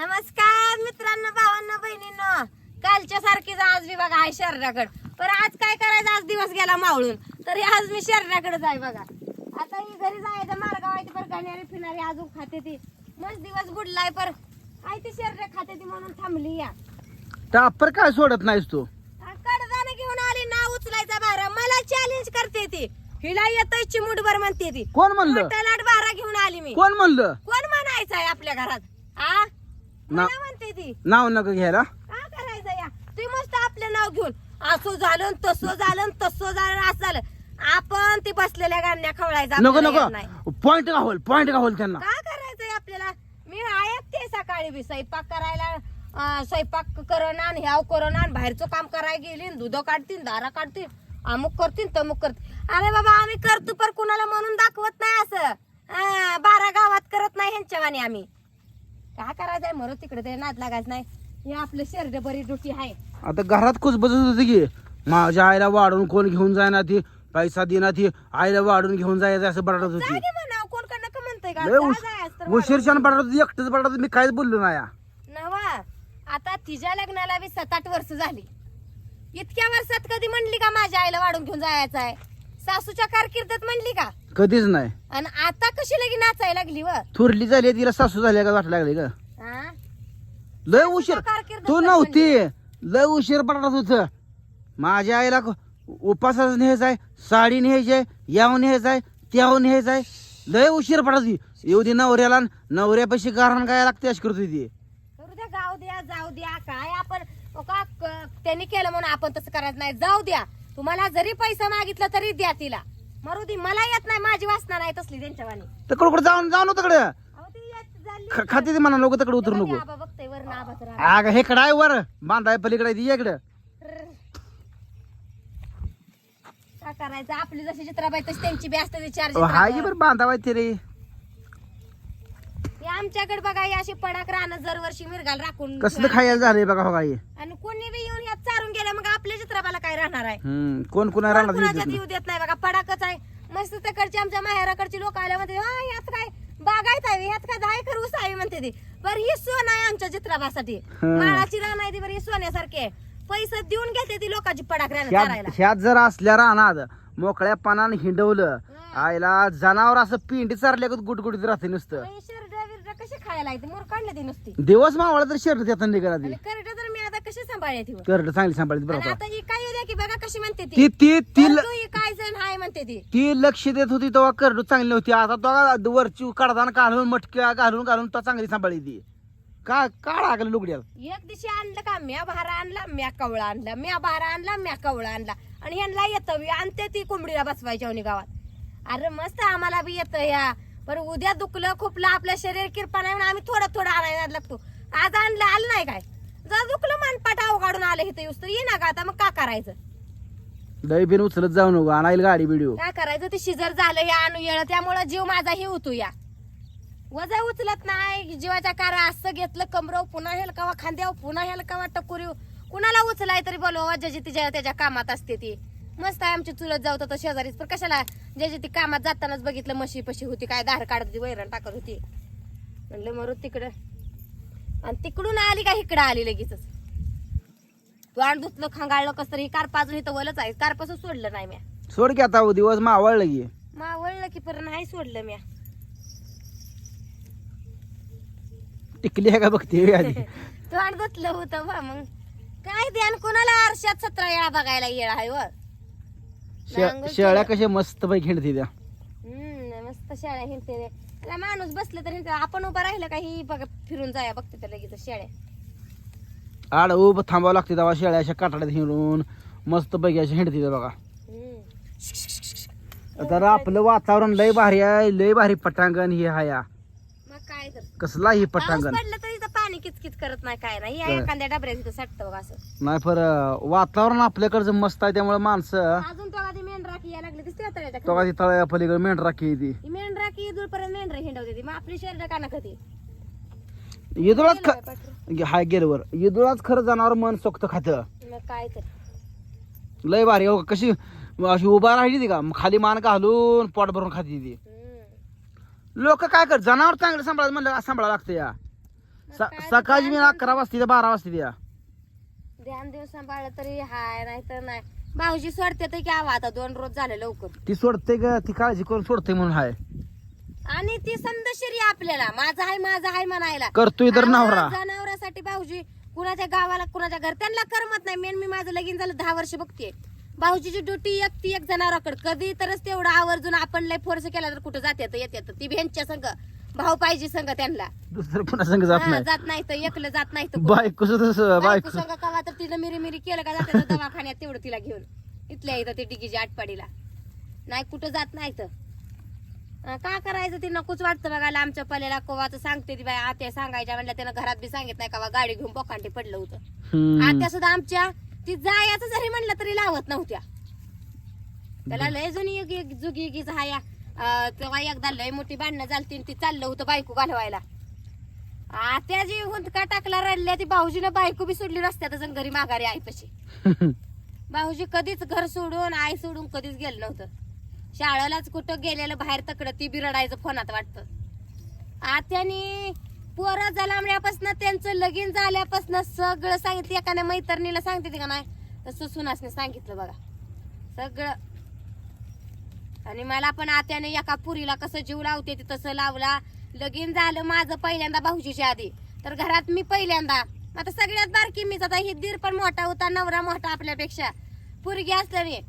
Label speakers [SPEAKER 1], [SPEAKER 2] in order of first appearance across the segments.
[SPEAKER 1] नमस्कार मित्रांनो भावांनो बहिणींनो. कालच्या सारखीच आज मी बघा आहे शहराकडे पण आज काय करायचं? आज दिवस गेला मावळून. तरी आज मी शहराकडे आहे बघा. आता ही घरी जायचं मार्गाव आहे पर गाण्यारी फिरणारी अजून खाते ती. मस्त दिवस बुडलाय पर. आहे ती शहर खाते ती म्हणून थांबली या.
[SPEAKER 2] टापर काय सोडत नाहीस तू?
[SPEAKER 1] कडदाने घेऊन आली ना उचलायचा बारा. मला चॅलेंज करते ती. हिला येतोय चिमुटभर म्हणते ती.
[SPEAKER 2] कोण म्हणलं?
[SPEAKER 1] लाट बारा घेऊन आली मी.
[SPEAKER 2] कोण म्हणलं?
[SPEAKER 1] कोण म्हणायचं आहे आपल्या घरात? आ मला म्हणते ती.
[SPEAKER 2] नाव नका घ्यायला.
[SPEAKER 1] काय करायचं या? तुम्ही मस्त आपलं नाव घेऊन. असं झालं न तसं झालं न तसं झालं असं झालं. आपण ती बसलेल्या गाण्या खवळायचं
[SPEAKER 2] नको
[SPEAKER 1] आपल्याला येत नाही.
[SPEAKER 2] नको पॉइंट का होल पॉइंट का होल त्यांना.
[SPEAKER 1] काय करायचंय आपल्याला? मी आहेत ते सकाळी बी. स्वयंपाक करायला अं, स्वयंपाक आण ह्याव आण बाहेरचं काम करायला गेली न दूध काढतील दारा काढतील अमुक करतील तमुक करतील अरे बाबा आम्ही करतो पर कुणाला म्हणून दाखवत नाही असं. अं, बारा गावात करत नाही ह्यांच्यावानी आम्ही. काय करायचंय मरो तिकडे ते नाद लागायचं नाही. हे आपलं शरीर बरी ड्युटी आहे.
[SPEAKER 2] आता घरात कुस बसत होती की माझ्या आईला वाढून कोण घेऊन जायना ती पैसा देणार ती आईला वाढून घेऊन जायचं असं बटाट होती.
[SPEAKER 1] जागे म्हणा कोण का म्हणतंय का?
[SPEAKER 2] लय
[SPEAKER 1] जा
[SPEAKER 2] उश-
[SPEAKER 1] जायचं तर
[SPEAKER 2] उशीरशान बटाट होती एकटंच बटाट होती मी काहीच बोललो नाही.
[SPEAKER 1] नवा आता तिच्या लग्नाला बी सात आठ वर्ष झाली. इतक्या वर्षात कधी म्हणली का माझ्या आईला वाढून घेऊन जायचं आहे? सासूच्या कारकिर्दीत म्हणली का?
[SPEAKER 2] कधीच नाही.
[SPEAKER 1] आणि आता कशी लगी नाचायला लागली व?
[SPEAKER 2] थुरली झाली तिला सासू झाली का वाटायला लागली का
[SPEAKER 1] हा?
[SPEAKER 2] लय उशीर.
[SPEAKER 1] कारकीर्द
[SPEAKER 2] तू नव्हती. लय उशीर पडत होत माझ्या आईला उपासाच न्यायचं आहे साडी न्यायची आहे याव न्यायचं आहे त्याव न्यायचं आहे. लय उशीर पडत होती येऊ दे नवऱ्याला नवऱ्यापाशी गारण काय लागते अशी करत होती
[SPEAKER 1] करू द्या जाऊ द्या काय आपण ओ का क- त्यांनी केलं म्हणून आपण तसं करायचं नाही. जाऊ द्या. तुम्हाला जरी पैसा मागितला तरी द्या तिला. मरू दे मला येत नाही माझी वासना नाही तसली त्यांच्यावानी.
[SPEAKER 2] तिकडे कुठे जाऊन जाऊ नको तिकडे.
[SPEAKER 1] अहो, ती येत झाली.
[SPEAKER 2] ख- खाते ते म्हणा नको तिकडे उतरू नको.
[SPEAKER 1] आबा बघतोय आबाचं रान.
[SPEAKER 2] अग हे कडाय वर. बांधाय पलीकडे ती इकडे.
[SPEAKER 1] काय करायचं? आपली जशी चित्राबाई तशी त्यांची बी असते ती चार
[SPEAKER 2] हाय की
[SPEAKER 1] चित्राबाई.
[SPEAKER 2] बरं बांधावाय ते रे.
[SPEAKER 1] हे आमच्याकडे बघा ही अशी पडाक राहणं दरवर्षी मिरगाल राखून
[SPEAKER 2] कसलं खायला झालंय बघा हो
[SPEAKER 1] आणि कोणी बी येऊन यात चारून गेलं मग आपल्या चित्राबाला काय राहणार आहे?
[SPEAKER 2] हम्म कोण कोणा
[SPEAKER 1] कोण
[SPEAKER 2] राहणार
[SPEAKER 1] कुणाच्यात येऊ देत नाही बघा पडाकच आहे. मस्त तिकडची आमच्या माहेराकडची लोक आल्या म्हणते हा यात काय बागायत आहे यात काय दहा एकर ऊस आहे म्हणते ती. बरं ही सोन आहे आमच्या चित्राबासाठी.
[SPEAKER 2] हं.
[SPEAKER 1] माळाची रान आहे ती बरं ही सोन्यासारखी आहे. पैसे देऊन घेते ती लोकांची पडाक राहणं
[SPEAKER 2] ह्यात
[SPEAKER 1] करायला
[SPEAKER 2] ह्यात जर असल्या राहणार मोकळ्या पानानं हिंडवलं आईला जनावर असं पिंडी चारल्या गुटगुटीत राहते नुसतं.
[SPEAKER 1] बिरड कशी खायला येते? मोर काढले ती नुसती.
[SPEAKER 2] दिवस मावळा तर शर्ट त्यात निघाला ती.
[SPEAKER 1] आणि करड तर कशी सांभाळले ती
[SPEAKER 2] करड चांगली सांभाळते
[SPEAKER 1] आणि
[SPEAKER 2] बरोबर.
[SPEAKER 1] आता ही काय येऊ द्या की बघा कशी म्हणते ती.
[SPEAKER 2] ती ती ती ल-
[SPEAKER 1] ही काय जण हाय म्हणते ती.
[SPEAKER 2] ती लक्ष देत होती तेव्हा करडू चांगली नव्हती आता तो वरची कडदान काढून मटक्या घालून घालून तो चांगली सांभाळली ती. का काढा लागलं लुगड्याला?
[SPEAKER 1] एक दिवशी आणलं का? म्या भारा आणला म्या कवळा आणला म्या भारा आणला म्या कवळा आणला. आणि ह्यांना येतं बी आणते ती कोंबडीला बसवायच्या आणि गावात. अरे मस्त आम्हाला बी येतं या पण उद्या दुखलं खुपलं आपलं शरीर किरपा नाही म्हणून आम्ही थोडं थोडं आणायला लागतो आज आणलं आलं नाही काय? जर दुखलं मानपाट अवघाडून आलं इथं तर. ये ना का आता मग का करायचं?
[SPEAKER 2] दही बिन उचलत जाऊ नको आणायला गाडी बिडिओ.
[SPEAKER 1] काय करायचं? ते शिजर झालं हे आणू येळ. त्यामुळं जीव माझा हे होतो या. वजा उचलत नाही जीवाच्या कार असं घेतलं कमरव पुन्हा हेलकावा खांद्याव पुन्हा हेलकावा टकुरीव कुणाला उचलाय तरी बोलवा ज्याची तिच्या त्याच्या कामात असते ती. मस्त आहे आमची चुलत जाऊ तर शेजारीच पण कशाला ज्याची ती कामात जातानाच बघितलं म्हशी पशी होती काय धार काढत होती वैरण टाकत होती. म्हणलं मरू तिकडं. आणि तिकडून आली का इकडं आली लगेच तू आण धुतलं खांगाळलं कस तरी कार पाजून इथं वलच आहे. कारपासून सोडलं नाही म्या.
[SPEAKER 2] सोड की आता दिवस मावळलं की.
[SPEAKER 1] मावळलं की पर नाही सोडलं म्या.
[SPEAKER 2] टिकली आहे का बघते आधी
[SPEAKER 1] तोंड धुतलं होतं बा मग. काय ध्यान कोणाला आरशात सतरा वेळा बघायला येळ आहे व
[SPEAKER 2] शे- शेळ्या कशा मस्त पैकी हिंडते त्या.
[SPEAKER 1] हम्म मस्त शाळा हिंडते. त्याला माणूस बसलं तर हिंडते. आपण उभं राहिलं का ही बघ फिरून जाया बघते तर लगेच शाळ्या
[SPEAKER 2] आड उभं थांबावं लागते तेव्हा शेळ्या अशा काटाड्यात हिंडून मस्त पैकी अशा हिंडते बघा
[SPEAKER 1] हम्म.
[SPEAKER 2] तर आपलं वातावरण लय भारी आहे लय भारी पटांगण हे हाया
[SPEAKER 1] मग काय तर
[SPEAKER 2] कसला ही
[SPEAKER 1] पाऊस
[SPEAKER 2] पटांगण
[SPEAKER 1] पडलं तर इथं पाणी किचकिच करत नाही काय नाही या? एखाद्या डबऱ्यात इथं सटतं बघ असं
[SPEAKER 2] नाही पर वातावरण आपल्याकडचं मस्त आहे त्यामुळे माणसं
[SPEAKER 1] अजून तो मेंढराकी यायला लागली दिसते आता
[SPEAKER 2] तो का ती तळ्या पलीकडे मेंढरा की ती.
[SPEAKER 1] मेंढराकी दूरपर्यंत मेंढर हिंडवते ती. मग आपली शरीर का कधी
[SPEAKER 2] इदुळाच ख हाय गेलवर इदुळाच खरं जनावर मन सोक्त खात.
[SPEAKER 1] मग काय तर.
[SPEAKER 2] लय भारी हो कशी अशी उभा राहिली ती का? मग खाली मान घालून पोट भरून खाती ती.
[SPEAKER 1] हम्म.
[SPEAKER 2] लोक काय कर जनावर चांगलं सांभाळायचं म्हणलं का सांभाळावं लागतं या. स-
[SPEAKER 1] काय
[SPEAKER 2] सकाळची मी
[SPEAKER 1] ध्यान
[SPEAKER 2] अकरा वाजता बारा वाजता द्या
[SPEAKER 1] ध्यान दिवस सांभाळलं तरी हाय नाही तर नाही. भाऊजी सोडते तर की आवा आता दोन रोज झाले लवकर.
[SPEAKER 2] ती सोडते ग ती काळजी करून सोडते म्हणून हाय.
[SPEAKER 1] आणि ती समजशिरी आपल्याला माझा आहे माझा आहे म्हणायला.
[SPEAKER 2] करतोय तर नवरा.
[SPEAKER 1] जनावरासाठी भाऊजी कुणाच्या गावाला कुणाच्या घर त्यांना करमत नाही. मेन मी माझं लगीन झालं दहा वर्ष बघते. भाऊजीची ड्युटी एक ती एक जनावराकडे. कधी तरच तेवढं आवर्जून आपण लय फोर्स केला तर कुठं जाते येते ती भेंच्या संघ भाऊ पाहिजे संघ त्यांना.
[SPEAKER 2] दुसरं पुन्हा संग जात
[SPEAKER 1] हा,
[SPEAKER 2] नाही.
[SPEAKER 1] जात नाही तर एकलं जात नाही तर कुठं.
[SPEAKER 2] बायको
[SPEAKER 1] बायको
[SPEAKER 2] बायको
[SPEAKER 1] संग कवा तर तिनं मिरी मिरी केलं का जाते तर दवाखान्यात तेवढं तिला घेऊन. इथल्या इथं ते डिगीची आटपाडीला. नाही कुठं जात नाही तर. अं, का करायचं ते नकोच वाटतं बघायला. आमच्या पल्याला कोवाचं सांगते ती बाय आत्या सांगायच्या म्हणल्या त्यानं घरात बी सांगित नाही का बा गाडी घेऊन पोकांटी पडलं होतं.
[SPEAKER 2] हम्म.
[SPEAKER 1] आत्या सुद्धा आमच्या ती जायचं जरी म्हणलं तरी लावत नव्हत्या. त्याला लय जुनी एक जुगी हाया अं, तेव्हा एकदा लय मोठी भांडणं आणि ती चाललं होतं बायको घालवायला. आत्या जी हुंदका टाकला रडल्या ती भाऊजीनं बायको बी सोडली रस्त्यात घरी माघारी आईपाशी भाऊजी कधीच घर सोडून आई सोडून कधीच गेलं नव्हतं. शाळेलाच कुठं गेलेलं बाहेर तकडं ती बी रडायचं फोनात वाटतं. आत्यानी पोरं जलामण्यापासून त्यांचं लगीन झाल्यापासून सगळं सांगितलं. एखाद्या मैत्रिणीला सांगते ती का नाही? तसं सुनासने सांगितलं बघा. सगळं. आणि मला पण आत्याने एका पुरीला कसं जीव लावते ती तसं लावला. लगीन झालं माझं पहिल्यांदा भाऊजीच्या आधी. तर घरात मी पहिल्यांदा. आता सगळ्यात बारकी मीच. आता ही दीर पण मोठा होता नवरा मोठा आपल्यापेक्षा. पुरगी असल्याने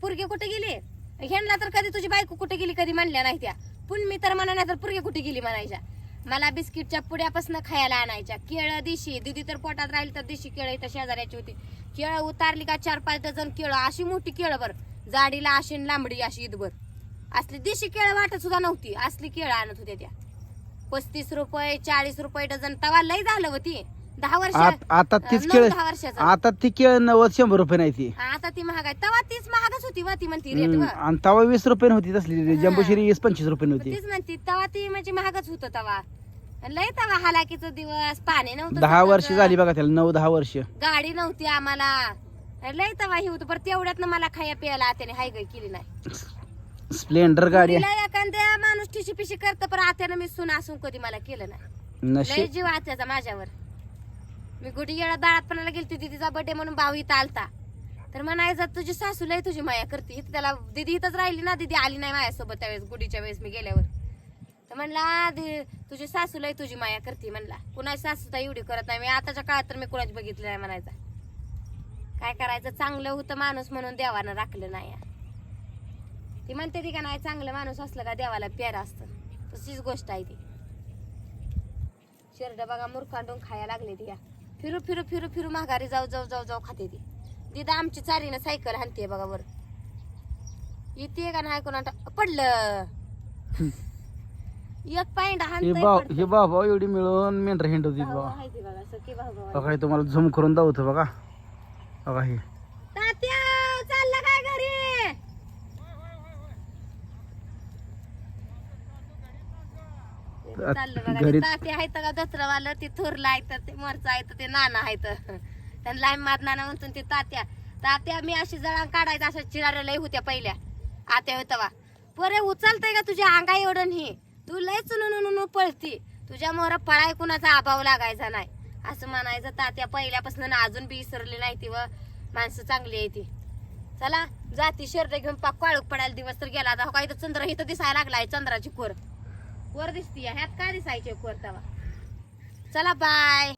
[SPEAKER 1] पुरगी कुठे गेली? ह्यांना तर कधी तुझी बायको कुठे गेली कधी म्हणल्या नाही त्या. पण मी तर म्हणा तर पुरगी कुठे गेली म्हणायच्या. मला बिस्किटच्या पुड्यापासून खायला आणायच्या. केळं दिशी. दिदी तर पोटात राहिली तर दिशी केळं इथं शेजाऱ्याची होती. केळं उतारली का चार पाच डझन केळं. अशी मोठी केळं बरं. जाडीला अशी लांबडी अशी ईदभर. असली देशी केळं वाटत सुद्धा नव्हती. असली केळं आणत होत्या त्या. पस्तीस रुपये चाळीस रुपये डझन. तवा लय झालं होती. दहा वर्ष
[SPEAKER 2] आत- आता तीच केळ
[SPEAKER 1] दहा वर्षाचं.
[SPEAKER 2] आता ती केळ नव्वद शंभर रुपये नाही ती.
[SPEAKER 1] आता ती महाग आहे. तवा तीच महागच होती वा ती म्हणती रेट
[SPEAKER 2] हम्म,
[SPEAKER 1] वा.
[SPEAKER 2] आणि तवा वीस रुपये नव्हती तसली. जम्बोशिरी वीस पंचवीस रुपये नव्हती.
[SPEAKER 1] तीच म्हणती तवा ती म्हणजे महागच होत तवा. लय तवा हालाकीचा दिवस. पाणी नव्हतं
[SPEAKER 2] दहा. वर्ष झाली बघा त्याला. नऊ दहा वर्ष.
[SPEAKER 1] गाडी नव्हती आम्हाला. लय तवा ही होतं. पण तेवढ्यात मला खाया प्यायला त्याने हाय गाय केली नाही.
[SPEAKER 2] स्प्लेंडर गाडी
[SPEAKER 1] तिला एखाद्या माणूस टिशी पिशी करत पण आत्यानं मी सुन असून कधी मला केलं नाही. लय
[SPEAKER 2] नशीब
[SPEAKER 1] जीव आत्याचा माझ्यावर. मी गुढी येळा दाळातपणाला गेलती दिदीचा बर्थडे म्हणून भाऊ इथं आलता. तर म्हणायचं तुझी सासू लय तुझी माया करते. इथं त्याला दिदी इथंच राहिली ना दिदी आली नाही माझ्यासोबत त्यावेळेस गुढीच्या वेळेस मी गेल्यावर. तर म्हणला "दि- तुझी सासू लय तुझी माया करते म्हणला. कुणाची सासू तर एवढी करत नाही. मी आताच्या काळात तर मी कुणाची बघितलं नाही म्हणायचा. काय करायचं? चांगलं होतं माणूस म्हणून देवानं राखलं नाही. ती म्हणते ती का नाही चांगलं माणूस असलं का देवाला प्यार असतं. तशीच गोष्ट आहे ती. शेरड बघा मुरखांडून खायला लागले ती या. फिरू फिरू फिरू फिरू माघारी जाऊ जाऊ जाऊ जाऊ खाते ती. दिदा आमची चारीनं सायकल हाणते बघा वर. येते का नाही कोणा पडलं. एक पायंड
[SPEAKER 2] हे. हे भाऊ एवढी मिळून मेंढर हिंड होती
[SPEAKER 1] भाऊ
[SPEAKER 2] बघा
[SPEAKER 1] सखी भाऊ
[SPEAKER 2] तुम्हाला झूम करून दावतो बघा. बघा हे?
[SPEAKER 1] तात्या चालला काय घरी? चाललं बघा
[SPEAKER 2] घरी-
[SPEAKER 1] ते तात्या आहेत का दसरावालं? ते थोरला आहे तर ते मोरचा आहे तर ते नाना आहे तर त्यांना लाईन मार नाना म्हणतो ते तात्या. तात्या मी अशी जळान काढायचं अशा चिराऱ्या लय होत्या पहिल्या. आत्या होतवा परे उचलतय का तुझ्या अंगा एवढं नाही तू लय चुनून पळती. तुझ्या मोर पळाय कुणाचा अभाव लागायचा नाही. असं म्हणायचं तात्या पहिल्यापासून अजून बी विसरली नाही ती व. माणसं चांगली आहे ती. चला जाती शर्ट घेऊन पाक काळूक पडायला दिवस तर गेला आता. हो, काही तर चंद्र इथं दिसायला लागलाय चंद्राची कोर. कोर दिसती ह्यात काय दिसायची कोर तवा? चला बाय